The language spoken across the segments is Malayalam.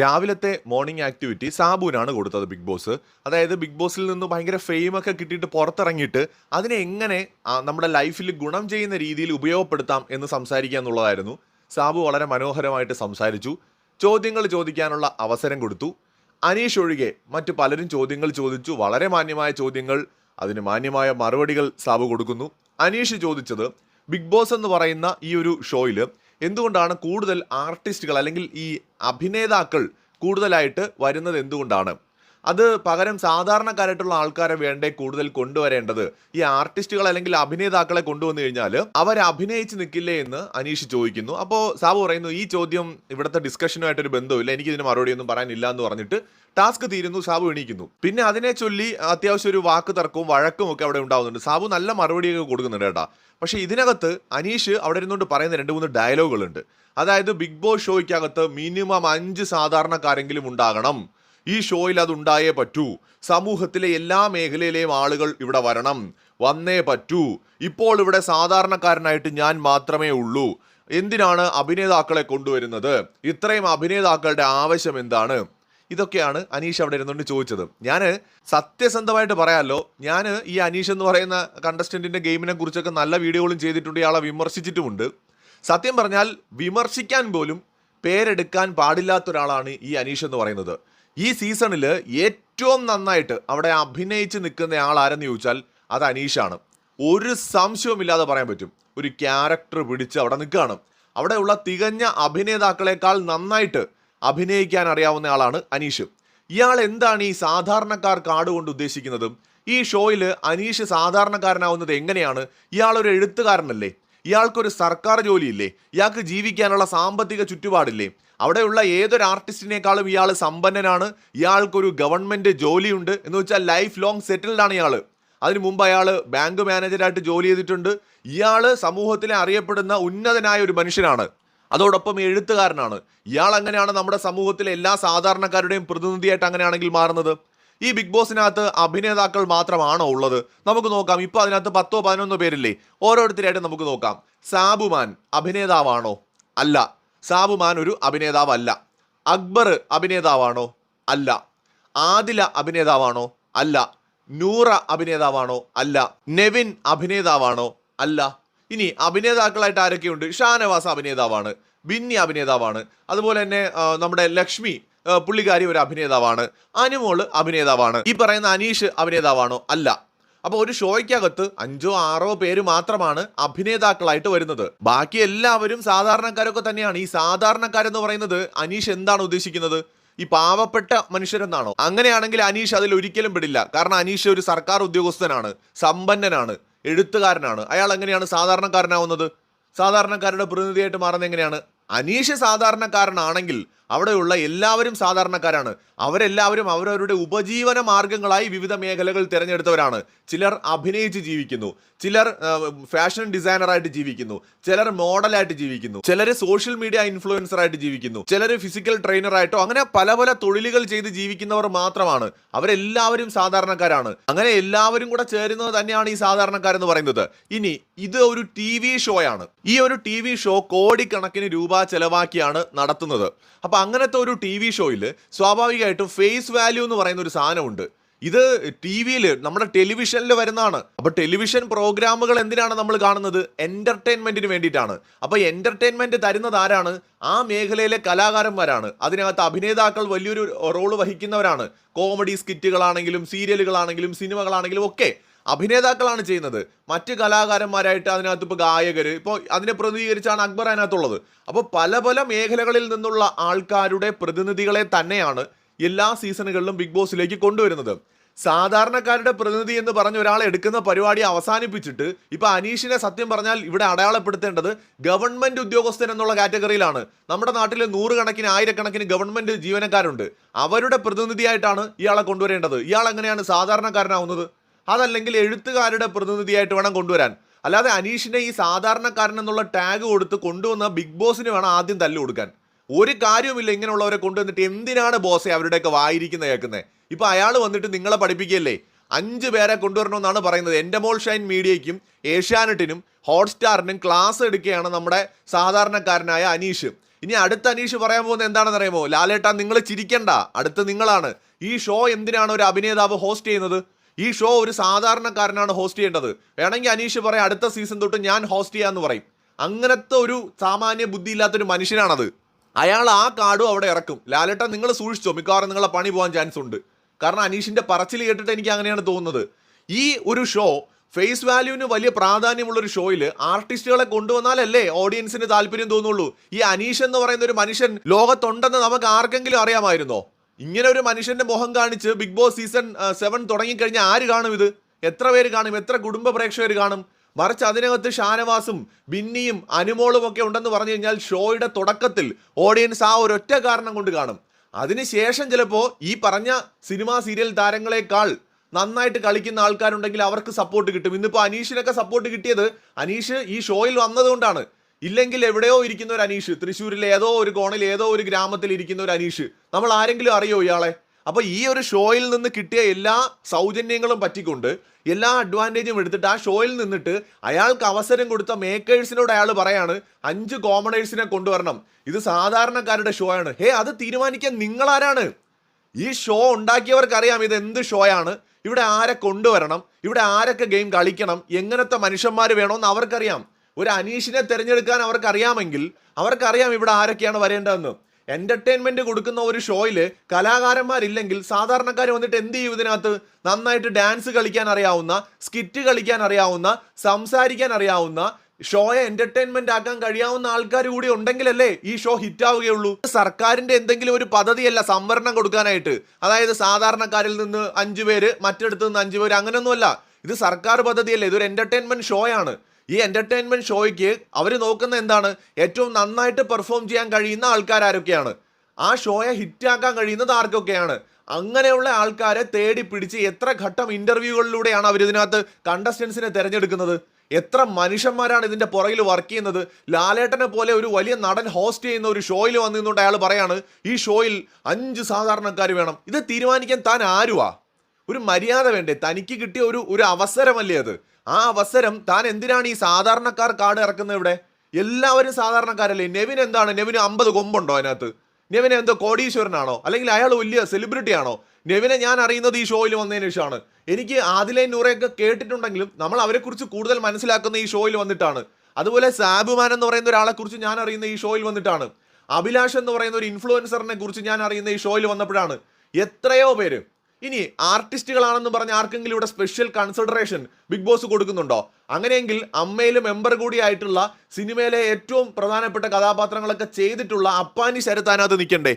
രാവിലത്തെ മോർണിംഗ് ആക്ടിവിറ്റി സാബുവിനാണ് കൊടുത്തത് ബിഗ് ബോസ് അതായത് ബിഗ് ബോസിൽ നിന്ന് ഭയങ്കര ഫെയിമൊക്കെ കിട്ടിയിട്ട് പുറത്തിറങ്ങിയിട്ട് അതിനെ എങ്ങനെ നമ്മുടെ ലൈഫിൽ ഗുണം ചെയ്യുന്ന രീതിയിൽ ഉപയോഗപ്പെടുത്താം എന്ന് സംസാരിക്കുക എന്നുള്ളതായിരുന്നു. സാബു വളരെ മനോഹരമായിട്ട് സംസാരിച്ചു. ചോദ്യങ്ങൾ ചോദിക്കാനുള്ള അവസരം കൊടുത്തു. അനീഷ് ഒഴികെ മറ്റു പലരും ചോദ്യങ്ങൾ ചോദിച്ചു. വളരെ മാന്യമായ ചോദ്യങ്ങൾ അതിന് മാന്യമായ മറുപടികൾ സാബു കൊടുക്കുന്നു. അനീഷ് ചോദിച്ചത് ബിഗ് ബോസ് എന്ന് പറയുന്ന ഈ ഒരു ഷോയിൽ എന്തുകൊണ്ടാണ് കൂടുതൽ ആർട്ടിസ്റ്റുകൾ അല്ലെങ്കിൽ ഈ അഭിനേതാക്കൾ കൂടുതലായിട്ട് വരുന്നത് എന്തുകൊണ്ടാണ്? അത് പകരം സാധാരണക്കാരായിട്ടുള്ള ആൾക്കാരെ വേണ്ടേ കൂടുതൽ കൊണ്ടുവരേണ്ടത്? ഈ ആർട്ടിസ്റ്റുകൾ അല്ലെങ്കിൽ അഭിനേതാക്കളെ കൊണ്ടുവന്നു കഴിഞ്ഞാൽ അവർ അഭിനയിച്ച് നിൽക്കില്ലേ എന്ന് അനീഷ് ചോദിക്കുന്നു. അപ്പോൾ സാബു പറയുന്നു ഈ ചോദ്യം ഇവിടുത്തെ ഡിസ്കഷനുമായിട്ടൊരു ബന്ധമില്ല എനിക്ക് ഇതിന് മറുപടി ഒന്നും പറയാനില്ല എന്ന് പറഞ്ഞിട്ട് ടാസ്ക് തീരുന്നു സാബു എണീക്കുന്നു. പിന്നെ അതിനെ ചൊല്ലി അത്യാവശ്യം ഒരു വാക്ക് തർക്കവും വഴക്കും ഒക്കെ അവിടെ ഉണ്ടാവുന്നുണ്ട്. സാബു നല്ല മറുപടിയൊക്കെ കൊടുക്കുന്നുണ്ട് കേട്ടാ. പക്ഷേ ഇതിനകത്ത് അനീഷ് അവിടെ ഇരുന്നുകൊണ്ട് പറയുന്ന രണ്ട് മൂന്ന് ഡയലോഗുകളുണ്ട്. അതായത് ബിഗ് ബോസ് ഷോയ്ക്കകത്ത് മിനിമം അഞ്ച് സാധാരണക്കാരെങ്കിലും ഉണ്ടാകണം. ഈ ഷോയിൽ അത് ഉണ്ടായേ പറ്റൂ. സമൂഹത്തിലെ എല്ലാ മേഖലയിലെയും ആളുകൾ ഇവിടെ വരണം. വന്നേ പറ്റൂ. ഇപ്പോൾ ഇവിടെ സാധാരണക്കാരനായിട്ട് ഞാൻ മാത്രമേ ഉള്ളൂ. എന്തിനാണ് അഭിനേതാക്കളെ കൊണ്ടുവരുന്നത്? ഇത്രയും അഭിനേതാക്കളുടെ ആവശ്യം എന്താണ്? ഇതൊക്കെയാണ് അനീഷ് അവിടെ ഇരുന്നുകൊണ്ട് ചോദിച്ചത്. ഞാൻ സത്യസന്ധമായിട്ട് പറയാമല്ലോ ഞാൻ ഈ അനീഷ് എന്ന് പറയുന്ന കണ്ടസ്റ്റന്റിന്റെ ഗെയിമിനെ കുറിച്ചൊക്കെ നല്ല വീഡിയോകളും ചെയ്തിട്ടുണ്ട് ഇയാളെ വിമർശിച്ചിട്ടുമുണ്ട്. സത്യം പറഞ്ഞാൽ വിമർശിക്കാൻ പോലും പേരെടുക്കാൻ പാടില്ലാത്ത ഒരാളാണ് ഈ അനീഷ് എന്ന് പറയുന്നത്. ഈ സീസണിൽ ഏറ്റവും നന്നായിട്ട് അവിടെ അഭിനയിച്ച് നിൽക്കുന്ന ആൾ ആരെന്ന് ചോദിച്ചാൽ അത് അനീഷാണ്. ഒരു സംശയവുമില്ലാതെ പറയാൻ പറ്റും. ഒരു ക്യാരക്ടർ പിടിച്ച് അവിടെ നിൽക്കുകയാണ്. അവിടെയുള്ള തികഞ്ഞ അഭിനേതാക്കളെക്കാൾ നന്നായിട്ട് അഭിനയിക്കാൻ അറിയാവുന്ന ആളാണ് അനീഷ്. ഇയാൾ എന്താണ് ഈ സാധാരണക്കാർ കാർഡ് കൊണ്ട് ഉദ്ദേശിക്കുന്നത്? ഈ ഷോയിൽ അനീഷ് സാധാരണക്കാരനാവുന്നത് എങ്ങനെയാണ്? ഇയാൾ ഒരു എഴുത്തുകാരനല്ലേ? ഇയാൾക്കൊരു സർക്കാർ ജോലിയില്ലേ? ഇയാൾക്ക് ജീവിക്കാനുള്ള സാമ്പത്തിക ചുറ്റുപാടില്ലേ? അവിടെയുള്ള ഏതൊരു ആർട്ടിസ്റ്റിനേക്കാളും ഇയാൾ സമ്പന്നനാണ്? ഇയാൾക്കൊരു ഗവൺമെന്റ് ജോലിയുണ്ട് എന്ന് വെച്ചാൽ ലൈഫ് ലോങ് ആണ് ഇയാൾ. അതിനു മുമ്പ് അയാൾ ബാങ്ക് മാനേജരായിട്ട് ജോലി ചെയ്തിട്ടുണ്ട്. ഇയാൾ സമൂഹത്തിലെ അറിയപ്പെടുന്ന ഉന്നതനായ ഒരു മനുഷ്യനാണ്. അതോടൊപ്പം എഴുത്തുകാരനാണ്. ഇയാൾ അങ്ങനെയാണ് നമ്മുടെ സമൂഹത്തിലെ എല്ലാ സാധാരണക്കാരുടെയും പ്രതിനിധിയായിട്ട് അങ്ങനെയാണെങ്കിൽ മാറുന്നത്? ഈ ബിഗ് ബോസിനകത്ത് അഭിനേതാക്കൾ മാത്രമാണോ ഉള്ളത്? നമുക്ക് നോക്കാം. ഇപ്പോൾ അതിനകത്ത് പത്തോ പതിനൊന്നോ പേരില്ലേ? ഓരോരുത്തരായിട്ട് നമുക്ക് നോക്കാം. സാബുമാൻ അഭിനേതാവാണോ? അല്ല. സാബുമാൻ ഒരു അഭിനേതാവല്ല. അക്ബർ അഭിനേതാവാണോ? അല്ല. ആദില അഭിനേതാവാണോ? അല്ല. നൂറ അഭിനേതാവാണോ? അല്ല. നെവിൻ അഭിനേതാവാണോ? അല്ല. ഇനി അഭിനേതാക്കളായിട്ട് ആരൊക്കെയുണ്ട്? ഷാനവാസ് അഭിനേതാവാണ് ബിന്നി അഭിനേതാവാണ് അതുപോലെ തന്നെ നമ്മുടെ ലക്ഷ്മി പുള്ളിക്കാരി ഒരു അഭിനേതാവാണ് അനുമോൾ അഭിനേതാവാണ് ഈ പറയുന്ന അനീഷ് അഭിനേതാവാണോ? അല്ല. അപ്പോൾ ഒരു ഷോയ്ക്കകത്ത് അഞ്ചോ ആറോ പേര് മാത്രമാണ് അഭിനേതാക്കളായിട്ട് വരുന്നത്. ബാക്കി എല്ലാവരും സാധാരണക്കാരൊക്കെ തന്നെയാണ്. ഈ സാധാരണക്കാരെന്ന് പറയുന്നത് അനീഷ് എന്താണ് ഉദ്ദേശിക്കുന്നത്? ഈ പാവപ്പെട്ട മനുഷ്യരെന്നാണോ? അങ്ങനെയാണെങ്കിൽ അനീഷ് അതിൽ ഒരിക്കലും പെടില്ല. കാരണം അനീഷ് ഒരു സർക്കാർ ഉദ്യോഗസ്ഥനാണ് സമ്പന്നനാണ്. എഴുത്തുകാരനാണ്. അയാൾ എങ്ങനെയാണ് സാധാരണക്കാരനാവുന്നത്? സാധാരണക്കാരുടെ പ്രതിനിധിയായിട്ട് മാറുന്നത് എങ്ങനെയാണ്? അനീഷ് സാധാരണക്കാരനാണെങ്കിൽ അവിടെയുള്ള എല്ലാവരും സാധാരണക്കാരാണ്. അവരെല്ലാവരും അവരവരുടെ ഉപജീവന മാർഗങ്ങളായി വിവിധ മേഖലകൾ തിരഞ്ഞെടുത്തവരാണ്. ചിലർ അഭിനയിച്ച് ജീവിക്കുന്നു. ചിലർ ഫാഷൻ ഡിസൈനറായിട്ട് ജീവിക്കുന്നു. ചിലർ മോഡലായിട്ട് ജീവിക്കുന്നു. ചിലർ സോഷ്യൽ മീഡിയ ഇൻഫ്ലുവൻസറായിട്ട് ജീവിക്കുന്നു. ചിലർ ഫിസിക്കൽ ട്രെയിനറായിട്ടോ അങ്ങനെ പല പല തൊഴിലുകൾ ചെയ്ത് ജീവിക്കുന്നവർ മാത്രമാണ്. അവരെല്ലാവരും സാധാരണക്കാരാണ്. അങ്ങനെ എല്ലാവരും കൂടെ ചേരുന്നത് തന്നെയാണ് ഈ സാധാരണക്കാരെന്ന് പറയുന്നത്. ഇനി ഇത് ഒരു ടി വി ഷോയാണ്. ഈ ഒരു ടി വി ഷോ കോടിക്കണക്കിന് രൂപ ചെലവാക്കിയാണ് നടത്തുന്നത്. അങ്ങനത്തെ ഒരു ടി വി ഷോയിൽ സ്വാഭാവികമായിട്ടും ഫേസ് വാല്യൂ എന്ന് പറയുന്ന ഒരു സാധനമുണ്ട്. ഇത് ടി വിയിൽ നമ്മുടെ ടെലിവിഷനിൽ വരുന്നതാണ്. അപ്പൊ ടെലിവിഷൻ പ്രോഗ്രാമുകൾ എന്തിനാണ് നമ്മൾ കാണുന്നത്? എന്റർടൈൻമെന്റിന് വേണ്ടിയിട്ടാണ്. അപ്പൊ എന്റർടൈൻമെന്റ് തരുന്നത് ആരാണ്? ആ മേഖലയിലെ കലാകാരന്മാരാണ്. അതിനകത്ത് അഭിനേതാക്കൾ വലിയൊരു റോൾ വഹിക്കുന്നവരാണ്. കോമഡി സ്കിറ്റുകളാണെങ്കിലും സീരിയലുകളാണെങ്കിലും സിനിമകളാണെങ്കിലും ഒക്കെ. അഭിനേതാക്കളാണ് ചെയ്യുന്നത്. മറ്റ് കലാകാരന്മാരായിട്ട് അതിനകത്ത് ഇപ്പോൾ ഗായകർ ഇപ്പോൾ അതിനെ പ്രതിനിധീകരിച്ചാണ് അക്ബർ അതിനകത്തുള്ളത്. അപ്പോൾ പല പല മേഖലകളിൽ നിന്നുള്ള ആൾക്കാരുടെ പ്രതിനിധികളെ തന്നെയാണ് എല്ലാ സീസണുകളിലും ബിഗ് ബോസിലേക്ക് കൊണ്ടുവരുന്നത്. സാധാരണക്കാരുടെ പ്രതിനിധി എന്ന് പറഞ്ഞ ഒരാളെ എടുക്കുന്ന പരിപാടി അവസാനിപ്പിച്ചിട്ട് ഇപ്പൊ അനീഷിനെ സത്യം പറഞ്ഞാൽ ഇവിടെ അടയാളപ്പെടുത്തേണ്ടത് ഗവൺമെന്റ് ഉദ്യോഗസ്ഥൻ എന്നുള്ള കാറ്റഗറിയിലാണ്. നമ്മുടെ നാട്ടിൽ നൂറുകണക്കിന് ആയിരക്കണക്കിന് ഗവൺമെന്റ് ജീവനക്കാരുണ്ട്. അവരുടെ പ്രതിനിധിയായിട്ടാണ് ഇയാളെ കൊണ്ടുവരേണ്ടത്. ഇയാൾ എങ്ങനെയാണ് സാധാരണക്കാരനാവുന്നത്? അതല്ലെങ്കിൽ എഴുത്തുകാരുടെ പ്രതിനിധിയായിട്ട് വേണം കൊണ്ടുവരാൻ. അല്ലാതെ അനീഷിനെ ഈ സാധാരണക്കാരൻ എന്നുള്ള ടാഗ് കൊടുത്ത് കൊണ്ടുവന്ന ബിഗ് ബോസിന് വേണം ആദ്യം തല്ലു കൊടുക്കാൻ. ഒരു കാര്യവുമില്ല ഇങ്ങനെയുള്ളവരെ കൊണ്ടുവന്നിട്ട് എന്തിനാണ് ബോസെ അവരുടെയൊക്കെ വായിരിക്കുന്നത് കേൾക്കുന്നത് ഇപ്പം അയാൾ വന്നിട്ട് നിങ്ങളെ പഠിപ്പിക്കുകയല്ലേ? അഞ്ച് പേരെ കൊണ്ടുവരണമെന്നാണ് പറയുന്നത്. എന്റെ മോൾ ഷൈൻ മീഡിയയ്ക്കും ഏഷ്യാനെറ്റിനും ഹോട്ട്സ്റ്റാറിനും ക്ലാസ് എടുക്കുകയാണ് നമ്മുടെ സാധാരണക്കാരനായ അനീഷ്. ഇനി അടുത്ത അനീഷ് പറയാൻ പോകുന്നത് എന്താണെന്ന് അറിയുമോ? ലാലേട്ടാ നിങ്ങൾ ചിരിക്കണ്ട. അടുത്ത് നിങ്ങളാണ്. ഈ ഷോ എന്തിനാണ് ഒരു അഭിനേതാവ് ഹോസ്റ്റ് ചെയ്യുന്നത്? ഈ ഷോ ഒരു സാധാരണക്കാരനാണ് ഹോസ്റ്റ് ചെയ്യേണ്ടത്. വേണമെങ്കിൽ അനീഷ് പറയാം അടുത്ത സീസൺ തൊട്ട് ഞാൻ ഹോസ്റ്റ് ചെയ്യാന്ന് പറയും. അങ്ങനത്തെ ഒരു സാമാന്യ ബുദ്ധി ഇല്ലാത്തൊരു മനുഷ്യനാണത്. അയാൾ ആ കാർഡും അവിടെ ഇറക്കും. ലാലേട്ടൻ നിങ്ങൾ സൂക്ഷിച്ചോ മിക്കവാറും നിങ്ങളെ പണി പോകാൻ ചാൻസ് ഉണ്ട്. കാരണം അനീഷിന്റെ പറച്ചിൽ കേട്ടിട്ട് എനിക്ക് അങ്ങനെയാണ് തോന്നുന്നത്. ഈ ഒരു ഷോ ഫേസ് വാല്യൂവിന് വലിയ പ്രാധാന്യമുള്ള ഒരു ഷോയിൽ ആർട്ടിസ്റ്റുകളെ കൊണ്ടുവന്നാലല്ലേ ഓഡിയൻസിന് താല്പര്യം തോന്നുള്ളൂ. ഈ അനീഷ് എന്ന് പറയുന്ന ഒരു മനുഷ്യൻ ലോകത്തുണ്ടെന്ന് നമുക്ക് ആർക്കെങ്കിലും അറിയാമായിരുന്നോ? ഇങ്ങനെ ഒരു മനുഷ്യന്റെ മുഖം കാണിച്ച് ബിഗ് ബോസ് സീസൺ സെവൻ തുടങ്ങിക്കഴിഞ്ഞാൽ ആര് കാണും ഇത്? എത്ര പേര് കാണും? എത്ര കുടുംബ പ്രേക്ഷകർ കാണും? മറിച്ച് അതിനകത്ത് ഷാനവാസും ബിന്നിയും അനുമോളും ഒക്കെ ഉണ്ടെന്ന് പറഞ്ഞു കഴിഞ്ഞാൽ ഷോയുടെ തുടക്കത്തിൽ ഓഡിയൻസ് ആ ഒരൊറ്റ കാരണം കൊണ്ട് കാണും. അതിനുശേഷം ചിലപ്പോൾ ഈ പറഞ്ഞ സിനിമാ സീരിയൽ താരങ്ങളെക്കാൾ നന്നായിട്ട് കളിക്കുന്ന ആൾക്കാരുണ്ടെങ്കിൽ അവർക്ക് സപ്പോർട്ട് കിട്ടും. ഇന്നിപ്പോൾ അനീഷിനൊക്കെ സപ്പോർട്ട് കിട്ടിയത് അനീഷ് ഈ ഷോയിൽ വന്നതുകൊണ്ടാണ്. ഇല്ലെങ്കിൽ എവിടെയോ ഇരിക്കുന്ന ഒരു അനീഷ് തൃശ്ശൂരിലെ ഏതോ ഒരു കോണിൽ ഏതോ ഒരു ഗ്രാമത്തിൽ ഇരിക്കുന്ന ഒരു അനീഷ്. നമ്മൾ ആരെങ്കിലും അറിയോ ഇയാളെ? അപ്പൊ ഈ ഒരു ഷോയിൽ നിന്ന് കിട്ടിയ എല്ലാ സൗജന്യങ്ങളും പറ്റിക്കൊണ്ട് എല്ലാ അഡ്വാന്റേജും എടുത്തിട്ട് ആ ഷോയിൽ നിന്നിട്ട് അയാൾക്ക് അവസരം കൊടുത്ത മേക്കേഴ്സിനോട് അയാൾ പറയാണ് അഞ്ച് കോമണേഴ്സിനെ കൊണ്ടുവരണം. ഇത് സാധാരണക്കാരുടെ ഷോ ആണ്. ഹേ അത് തീരുമാനിക്കാൻ നിങ്ങളാരാണ്? ഈ ഷോ ഉണ്ടാക്കിയവർക്കറിയാം ഇത് എന്ത് ഷോയാണ് ഇവിടെ ആരെ കൊണ്ടുവരണം? ഇവിടെ ആരൊക്കെ ഗെയിം കളിക്കണം? എങ്ങനത്തെ മനുഷ്യന്മാർ വേണമെന്ന് അവർക്കറിയാം. ഒരു അനീഷിനെ തിരഞ്ഞെടുക്കാൻ അവർക്കറിയാമെങ്കിൽ അവർക്കറിയാം ഇവിടെ ആരൊക്കെയാണ് വരേണ്ടതെന്ന്. എന്റർടൈൻമെന്റ് കൊടുക്കുന്ന ഒരു ഷോയിൽ കലാകാരന്മാരില്ലെങ്കിൽ സാധാരണക്കാർ വന്നിട്ട് എന്ത് ചെയ്യും ഇതിനകത്ത്? നന്നായിട്ട് ഡാൻസ് കളിക്കാൻ അറിയാവുന്ന സ്കിറ്റ് കളിക്കാൻ അറിയാവുന്ന സംസാരിക്കാൻ അറിയാവുന്ന ഷോയെ എന്റർടൈൻമെന്റ് ആക്കാൻ കഴിയാവുന്ന ആൾക്കാർ കൂടി ഉണ്ടെങ്കിലല്ലേ ഈ ഷോ ഹിറ്റ് ആവുകയുള്ളൂ. സർക്കാരിന്റെ എന്തെങ്കിലും ഒരു പദ്ധതിയല്ല സംവരണം കൊടുക്കാനായിട്ട്. അതായത് സാധാരണക്കാരിൽ നിന്ന് അഞ്ചു പേര് മറ്റിടത്ത് നിന്ന് അഞ്ചു പേര് അങ്ങനെയൊന്നുമല്ല ഇത് സർക്കാർ പദ്ധതിയല്ലേ ഇതൊരു എന്റർടൈൻമെന്റ് ഷോ ആണ്. ഈ എന്റർടൈൻമെന്റ് ഷോയ്ക്ക് അവർ നോക്കുന്ന എന്താണ്? ഏറ്റവും നന്നായിട്ട് പെർഫോം ചെയ്യാൻ കഴിയുന്ന ആൾക്കാരൊക്കെയാണ് ആ ഷോയെ ഹിറ്റാക്കാൻ കഴിയുന്നത് ആർക്കൊക്കെയാണ്? അങ്ങനെയുള്ള ആൾക്കാരെ തേടി പിടിച്ച് എത്ര ഘട്ടം ഇന്റർവ്യൂകളിലൂടെയാണ് അവർ ഇതിനകത്ത് കണ്ടസ്റ്റൻസിനെ തിരഞ്ഞെടുക്കുന്നത്? എത്ര മനുഷ്യന്മാരാണ് ഇതിന്റെ പുറകിൽ വർക്ക് ചെയ്യുന്നത്? ലാലേട്ടനെ പോലെ ഒരു വലിയ നടൻ ഹോസ്റ്റ് ചെയ്യുന്ന ഒരു ഷോയിൽ വന്നിരുന്നുകൊണ്ട് അയാൾ പറയാണ് ഈ ഷോയിൽ അഞ്ച് സാധാരണക്കാർ വേണം. ഇത് തീരുമാനിക്കാൻ താൻ ആരുവാ? ഒരു മര്യാദ വേണ്ടേ? തനിക്ക് കിട്ടിയ ഒരു ഒരു അവസരമല്ലേ അത്? ആ അവസരം താൻ എന്തിനാണ് ഈ സാധാരണക്കാർ കാട് ഇറക്കുന്നത് ഇവിടെ? എല്ലാവരും സാധാരണക്കാരല്ലേ? നെവിൻ എന്താണ്? നെവിന് അമ്പത് കൊമ്പുണ്ടോ അതിനകത്ത്? നെവിന് എന്തോ കോടീശ്വരനാണോ? അല്ലെങ്കിൽ അയാൾ വലിയ സെലിബ്രിറ്റി ആണോ? നെവിനെ ഞാൻ അറിയുന്നത് ഈ ഷോയിൽ വന്നതിന് ശേഷമാണ്. എനിക്ക് ആദിലെ നൂറയൊക്കെ കേട്ടിട്ടുണ്ടെങ്കിലും നമ്മൾ അവരെക്കുറിച്ച് കൂടുതൽ മനസ്സിലാക്കുന്ന ഈ ഷോയിൽ വന്നിട്ടാണ്. അതുപോലെ സാബുമാൻ എന്ന് പറയുന്ന ഒരാളെ കുറിച്ച് ഞാൻ അറിയുന്ന ഈ ഷോയിൽ വന്നിട്ടാണ്. അഭിലാഷ് എന്ന് പറയുന്ന ഒരു ഇൻഫ്ലുവൻസറിനെ കുറിച്ച് ഞാൻ അറിയുന്ന ഈ ഷോയിൽ വന്നപ്പോഴാണ്. എത്രയോ പേര്. ഇനി ആർട്ടിസ്റ്റുകളാണെന്ന് പറഞ്ഞ ആർക്കെങ്കിലും ഇവിടെ സ്പെഷ്യൽ കൺസിഡറേഷൻ ബിഗ് ബോസ് കൊടുക്കുന്നുണ്ടോ? അങ്ങനെയെങ്കിൽ അമ്മയിലെ മെമ്പർ കൂടിയായിട്ടുള്ള സിനിമയിലെ ഏറ്റവും പ്രധാനപ്പെട്ട കഥാപാത്രങ്ങളൊക്കെ ചെയ്തിട്ടുള്ള അപ്പാനി ശരത്ത് അതിനകത്ത് നിൽക്കണ്ടേ?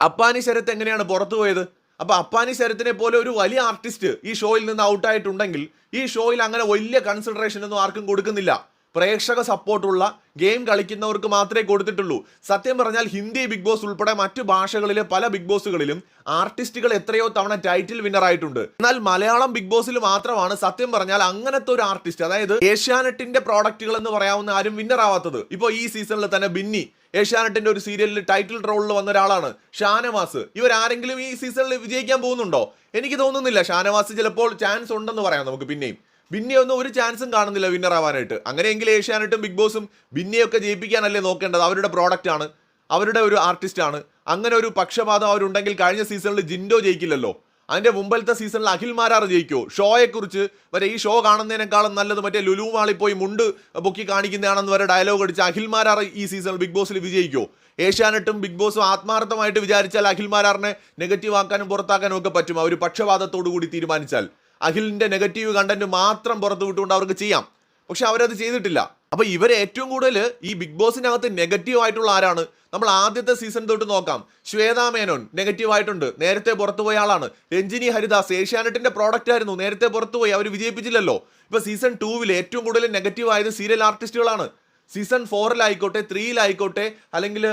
അപ്പാനി ശരത്ത് എങ്ങനെയാണ് പുറത്തു പോയത്? അപ്പൊ അപ്പാനി ശരത്തിനെ പോലെ ഒരു വലിയ ആർട്ടിസ്റ്റ് ഈ ഷോയിൽ നിന്ന് ഔട്ടായിട്ടുണ്ടെങ്കിൽ ഈ ഷോയിൽ അങ്ങനെ വലിയ കൺസിഡറേഷൻ ഒന്നും ആർക്കും കൊടുക്കുന്നില്ല. പ്രേക്ഷക സപ്പോർട്ടുള്ള ഗെയിം കളിക്കുന്നവർക്ക് മാത്രമേ കൊടുത്തിട്ടുള്ളൂ. സത്യം പറഞ്ഞാൽ ഹിന്ദി ബിഗ് ബോസ് ഉൾപ്പെടെ മറ്റു ഭാഷകളിലെ പല ബിഗ് ബോസുകളിലും ആർട്ടിസ്റ്റുകൾ എത്രയോ തവണ ടൈറ്റിൽ വിന്നർ ആയിട്ടുണ്ട്. എന്നാൽ മലയാളം ബിഗ് ബോസിൽ മാത്രമാണ് സത്യം പറഞ്ഞാൽ അങ്ങനത്തെ ഒരു ആർട്ടിസ്റ്റ് അതായത് ഏഷ്യാനെറ്റിന്റെ പ്രോഡക്റ്റുകൾ എന്ന് പറയാവുന്ന ആരും വിന്നർ ആവാത്തത്. ഇപ്പോൾ ഈ സീസണിൽ തന്നെ ബിന്നി ഏഷ്യാനെറ്റിന്റെ ഒരു സീരിയലിൽ ടൈറ്റിൽ റോളിൽ വന്ന ഒരാളാണ് ഷാനവാസ്. ഇവരാരെങ്കിലും ഈ സീസണിൽ വിജയിക്കാൻ പോകുന്നുണ്ടോ? എനിക്ക് തോന്നുന്നില്ല. ഷാനവാസ് ചിലപ്പോൾ ചാൻസ് ഉണ്ടെന്ന് പറയാം നമുക്ക് പിന്നെയും. ബിന്നിയൊന്നും ഒരു ചാൻസും കാണുന്നില്ല വിന്നർ ആവാനായിട്ട്. അങ്ങനെയെങ്കിൽ ഏഷ്യാനെറ്റും ബിഗ് ബോസും ബിന്നിയൊക്കെ ജയിപ്പിക്കാനല്ലേ നോക്കേണ്ടത്. അവരുടെ പ്രോഡക്റ്റ് ആണ്. അവരുടെ ഒരു ആർട്ടിസ്റ്റ് ആണ്. അങ്ങനെ ഒരു പക്ഷപാതം അവരുണ്ടെങ്കിൽ കഴിഞ്ഞ സീസണിൽ ജിൻഡോ ജയിക്കില്ലല്ലോ. അതിന്റെ മുമ്പലത്തെ സീസണിൽ അഖിൽ മാരാർ ജയിക്കുമോ ഷോയെക്കുറിച്ച് വരെ ഈ ഷോ കാണുന്നതിനേക്കാളും നല്ലത് മറ്റേ ലുലു മാളിൽ പോയി മുണ്ട് പൊക്കി കാണിക്കുന്നതാണെന്ന് വരെ ഡയലോഗ് അടിച്ച് അഖിൽ മാരാർ ഈ സീസണിൽ ബിഗ് ബോസിൽ വിജയിക്കുമോ ഏഷ്യാനെട്ടും ബിഗ് ബോസും ആത്മാർത്ഥമായിട്ട് വിചാരിച്ചാൽ അഖിൽ മാരാറിനെ നെഗറ്റീവ് ആക്കാനും പുറത്താക്കാനും ഒക്കെ പറ്റും. അവർ പക്ഷപാതത്തോടു കൂടി തീരുമാനിച്ചാൽ. അഖിലിന്റെ നെഗറ്റീവ് കണ്ടന്റ് മാത്രം പുറത്തു വിട്ടുകൊണ്ട് അവർക്ക് ചെയ്യാം. പക്ഷെ അവരത് ചെയ്തിട്ടില്ല. അപ്പോൾ ഇവർ ഏറ്റവും കൂടുതൽ ഈ ബിഗ് ബോസിനകത്ത് നെഗറ്റീവ് ആയിട്ടുള്ള ആരാണ്? നമ്മൾ ആദ്യത്തെ സീസൺ തൊട്ട് നോക്കാം. ശ്വേതാ മേനോൻ നെഗറ്റീവ് ആയിട്ടുണ്ട്. നേരത്തെ പുറത്തുപോയ ആളാണ്. രഞ്ജിനി ഹരിദാസ് ഏഷ്യാനെറ്റിന്റെ പ്രോഡക്റ്റ് ആയിരുന്നു. നേരത്തെ പുറത്തുപോയി അവർ വിജയിപ്പിച്ചില്ലല്ലോ. ഇപ്പൊ സീസൺ ടൂവിൽ ഏറ്റവും കൂടുതൽ നെഗറ്റീവ് ആയത് സീരിയൽ ആർട്ടിസ്റ്റുകളാണ് സീസൺ ഫോറിലായിക്കോട്ടെ ത്രീയിലായിക്കോട്ടെ അല്ലെങ്കിൽ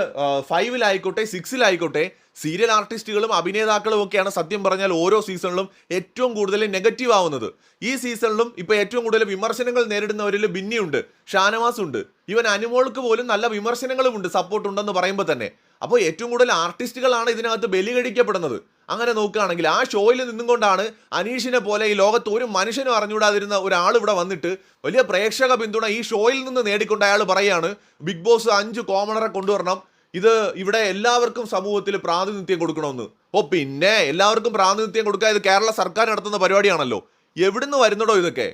ഫൈവിലായിക്കോട്ടെ സിക്സിലായിക്കോട്ടെ സീരിയൽ ആർട്ടിസ്റ്റുകളും അഭിനേതാക്കളും ഒക്കെയാണ് സത്യം പറഞ്ഞാൽ ഓരോ സീസണിലും ഏറ്റവും കൂടുതൽ നെഗറ്റീവ് ആവുന്നത്. ഈ സീസണിലും ഇപ്പോൾ ഏറ്റവും കൂടുതൽ വിമർശനങ്ങൾ നേരിടുന്നവരിൽ ബിന്നിയുണ്ട് ഷാനവാസ് ഉണ്ട് ഇവൻ അനുമോൾക്ക് പോലും നല്ല വിമർശനങ്ങളും ഉണ്ട് സപ്പോർട്ട് ഉണ്ടെന്ന് പറയുമ്പോൾ തന്നെ. അപ്പോൾ ഏറ്റവും കൂടുതൽ ആർട്ടിസ്റ്റുകളാണ് ഇതിനകത്ത് ബലി കഴിക്കപ്പെടുന്നത് അങ്ങനെ നോക്കുകയാണെങ്കിൽ ആ ഷോയിൽ നിന്നും കൊണ്ടാണ് അനീഷിനെ പോലെ ഈ ലോകത്ത് ഒരു മനുഷ്യനും അറിഞ്ഞുകൂടാതിരുന്ന ഒരാൾ ഇവിടെ വന്നിട്ട് വലിയ പ്രേക്ഷക പിന്തുണ ഈ ഷോയിൽ നിന്ന് നേടിക്കൊണ്ട് അയാൾ പറയാണ് ബിഗ് ബോസ് അഞ്ച് കോമണറെ കൊണ്ടുവരണം. ഇത് ഇവിടെ എല്ലാവർക്കും സമൂഹത്തിൽ പ്രാതിനിധ്യം കൊടുക്കണമെന്ന്. ഓ പിന്നെ എല്ലാവർക്കും പ്രാതിനിധ്യം കൊടുക്കുക ഇത് കേരള സർക്കാർ നടത്തുന്ന പരിപാടിയാണല്ലോ. എവിടുന്ന് വരുന്നടോ ഇതൊക്കെ?